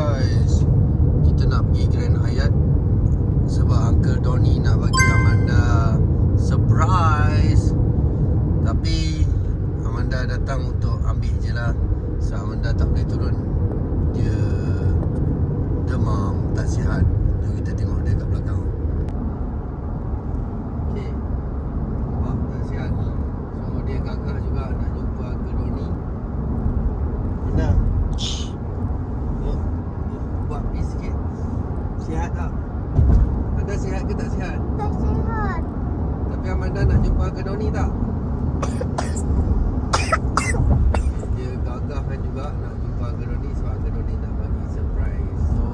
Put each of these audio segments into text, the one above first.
guys. Kita nak pergi Grand Hyatt Sebab Uncle Donny nak bagi Amanda Surprise. Tapi Amanda datang untuk ambil je lah. Sebab Amanda tak boleh turun. Dia Demam Tak sihat. Jom kita tengok dia kat belakang Okay Nampak tak sihat So dia gagah juga nak jumpa Uncle Donny Amanda Yuk, yuk, buat peace sikit. Sihat tak? Anda sihat ke tak sihat? Tak sihat. Tapi Amanda nak jumpa Uncle Donny tak? Dia gagahkan juga nak jumpa Uncle Donny sebab Uncle Donny nak bagi surprise. So,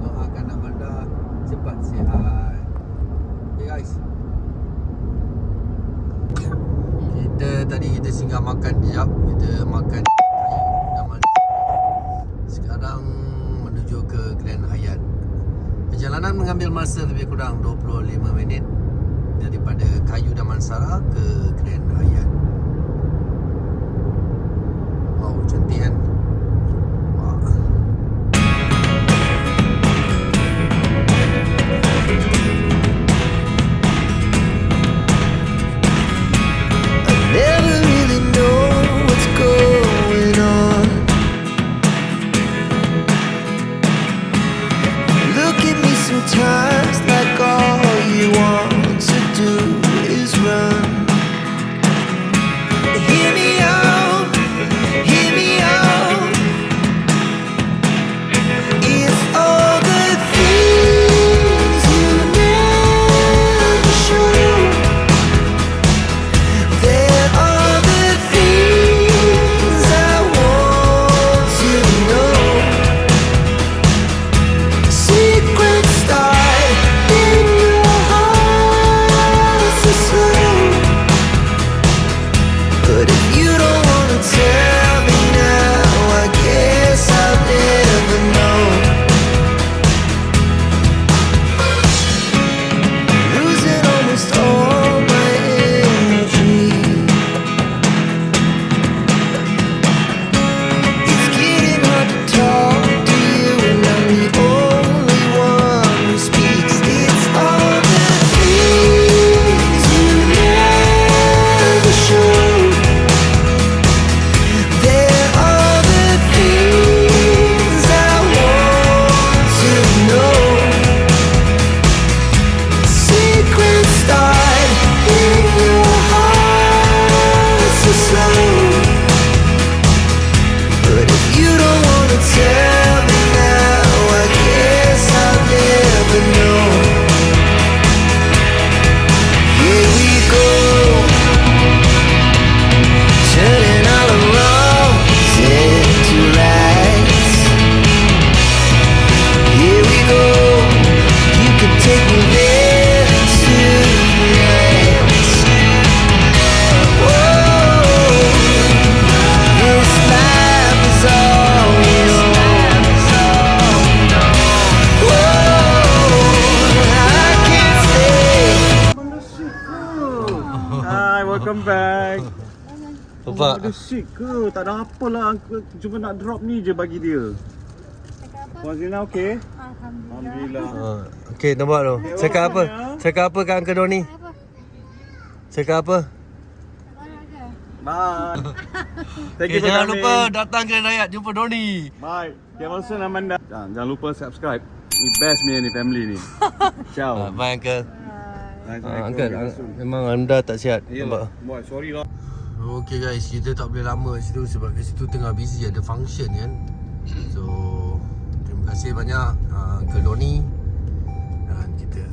doakan Amanda cepat sihat. Okay guys. Kita tadi kita singgah makan sekejap. Kita makan sekarang menuju ke Grand Hyatt. Perjalanan mengambil masa lebih kurang 25 minit daripada Kayu Damansara ke Grand Hyatt. Wow, cantik kan? Welcome back. Nampak? Ada sick ke? Tak ada apa lah. Aku cuma nak drop ni je bagi dia. Wazina okey? Alhamdulillah. Uh, okay, nampak tu. Cakap apa? Cakap apa kat Uncle Donny? Cakap apa? Bye. Thank Okay, you for jangan coming. lupa datang ke Rayat jumpa Donny. Bye. Kemalson Amanda. Jangan, jangan lupa subscribe. Ni best ni ni family ni. Ciao. Uh, bye Uncle. Nice, Uh, uncle, un- memang anda tak sihat. Yalah. Boy, sorry lah. Okay guys, kita tak boleh lama kat situ sebab kat situ tengah busy ada function kan. So, terima kasih banyak uh, Uncle Donny dan kita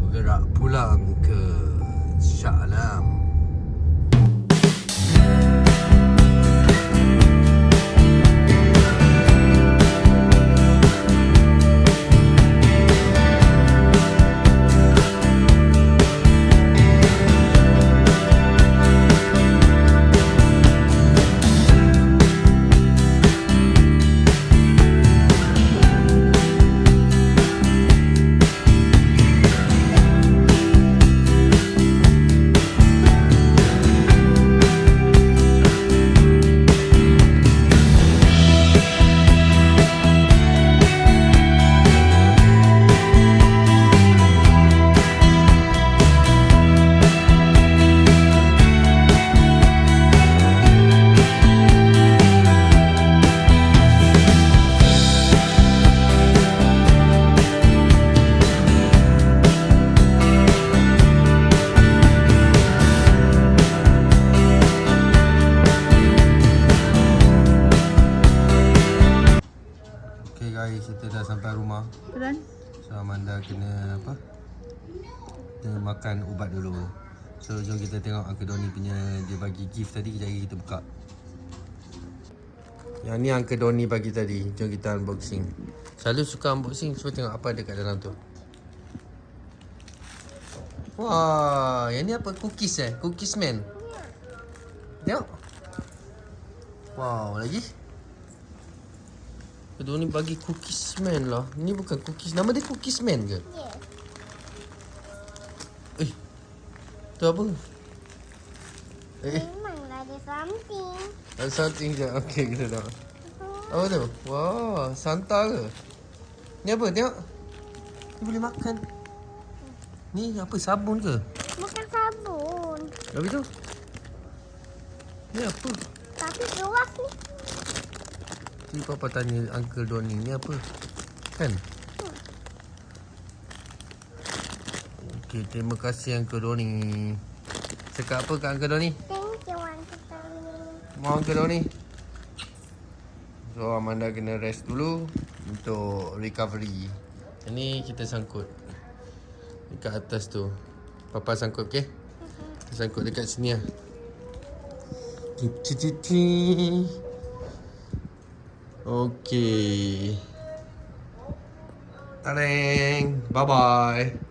bergerak pulang ke Shah Alam. Amanda kena apa? Kena makan ubat dulu. So jom kita tengok Uncle Donny punya dia bagi gift tadi kejap lagi kita buka. Yang ni Uncle Donny bagi tadi. Jom kita unboxing. Selalu suka unboxing. Cuba tengok apa ada kat dalam tu. Wah, yang ni apa? Cookies eh? Cookies man. Tengok. Wow, lagi. Kedua ni bagi cookies man lah. Ni bukan cookies. Nama dia cookies man ke? Yes. Eh. Tu apa? Eh, Memanglah ada something. ada something je. Okey, kita tengok. Apa tu? Wah, Santa ke? Ni apa? Tengok. Ni boleh makan. Ni apa? Sabun ke? Bukan sabun. Habis tu? Ni apa? Tapi keras ni. Ni papa tanya Uncle Donny ni apa? Kan? Okey, terima kasih Uncle Donny. Cakap apa kat Uncle Donny? Thank you, Uncle Tony. Mau Uncle Donny? So Amanda kena rest dulu untuk recovery. Ini kita sangkut dekat atas tu. Papa sangkut okey? Kita sangkut dekat sini lah. Ti-ti-ti. Okey. Tareng. Bye bye.